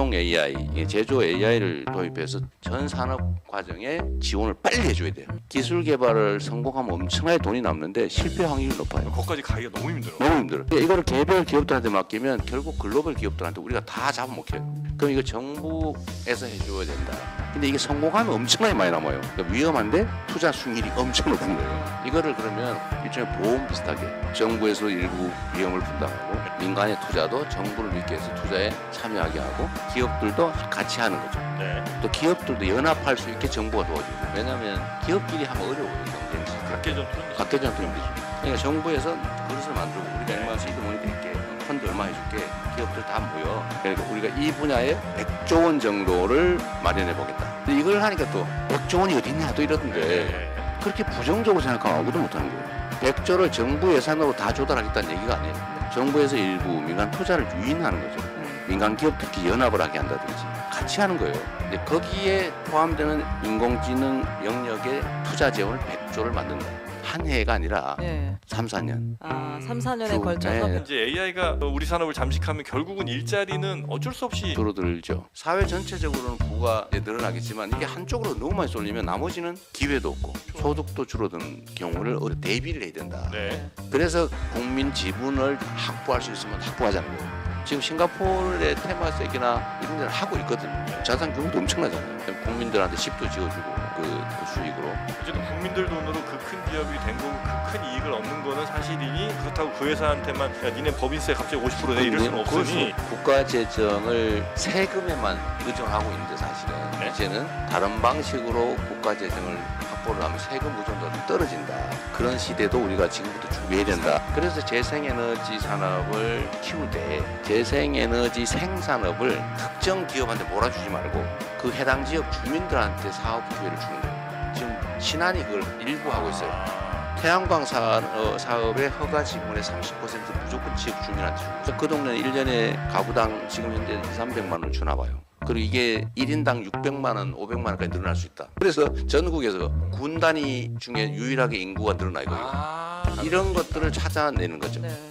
응용 AI, 이 제조 AI를 도입해서 전 산업 과정에 지원을 빨리 해줘야 돼요. 기술 개발을 성공하면 엄청나게 돈이 남는데 실패 확률이 높아요. 거기까지 가기가 너무 힘들어. 너무 힘들어. 이거를 개별 기업들한테 맡기면 결국 글로벌 기업들한테 우리가 다 잡아먹혀요. 그럼 이거 정부에서 해줘야 된다. 근데 이게 성공하면 엄청나게 많이 남아요. 그러니까 위험한데 투자 수익률이 엄청 높은 거예요. 이거를 그러면 일종의 보험 비슷하게 정부에서 일부 위험을 분담하고 민간의 투자도 정부를 믿게 해서 투자에 참여하게 하고 기업들도 같이 하는 거죠. 네. 또 기업들도 연합할 수 있게 정부가 도와줘요. 왜냐하면 기업끼리 하면 어려워요. 경쟁이. 각계 전투는 각계전투 힘들죠. 그러니까 정부에서 그릇을 만들고 우리가 얼마 시드머니 드릴게 펀드 얼마 해줄게 기업들 다 모여 그러니까 우리가 이 분야에 100조 원 정도를 마련해 보겠다. 이걸 하니까 또 100조 원이 어딨냐 또 이러던데 네. 그렇게 부정적으로 생각하면 아무도 못하는 거예요. 100조를 정부 예산으로 다 조달하겠다는 얘기가 아니에요. 정부에서 일부 민간 투자를 유인하는 거죠. 민간 기업들끼리 연합을 하게 한다든지 같이 하는 거예요. 근데 거기에 포함되는 인공지능 영역의 투자 재원을 100조를 만든다. 한 해가 아니라 예. 3, 4년. 아, 3, 4년에 쭉, 걸쳐서 네. 이제 AI가 우리 산업을 잠식하면 결국은 일자리는 어쩔 수 없이 줄어들죠. 사회 전체적으로는 부가 이제 늘어나겠지만 이게 한쪽으로 너무 많이 쏠리면 나머지는 기회도 없고 소득도 줄어드는 경우를 어디 대비를 해야 된다. 네. 그래서 국민 지분을 확보할 수 있으면 확보하자는 거예요. 지금 싱가포르의 테마색이나 이런 데를 하고 있거든요. 자산 규모도 엄청나잖아요. 국민들한테 십도 지어주고 그, 그 수익으로. 어쨌든 국민들 돈으로 그 큰 기업이 된 거고 그큰 이익을 얻는 거는 사실이니 그렇다고 그 회사한테만 야 니네 법인세 갑자기 50%내 이럴 수는 그럴 없으니 수- 국가 재정을 세금에만 의존하고 있는데 사실은 네. 이제는 다른 방식으로 국가 재정을 확보를 하면 세금 의존도가 좀 떨어진다. 그런 시대도 우리가 지금부터 준비해야 된다. 그래서 재생에너지 산업을 키울 때 재생에너지 생산업을 특정 기업한테 몰아주지 말고 그 해당 지역 주민들한테 사업 기회를 주는 거예요. 지금 신안이 그걸 일부 하고 있어요. 아, 태양광 사, 어, 사업의 허가 지분의 30% 무조건 지역 주민한테 주고 그 동네는 1년에 가구당 지금 현재 2, 300만 원을 주나 봐요. 그리고 이게 1인당 600만 원, 500만 원까지 늘어날 수 있다. 그래서 전국에서 군 단위 중에 유일하게 인구가 늘어나 있거든요. 아. 이런 것들을 찾아내는 거죠. 네.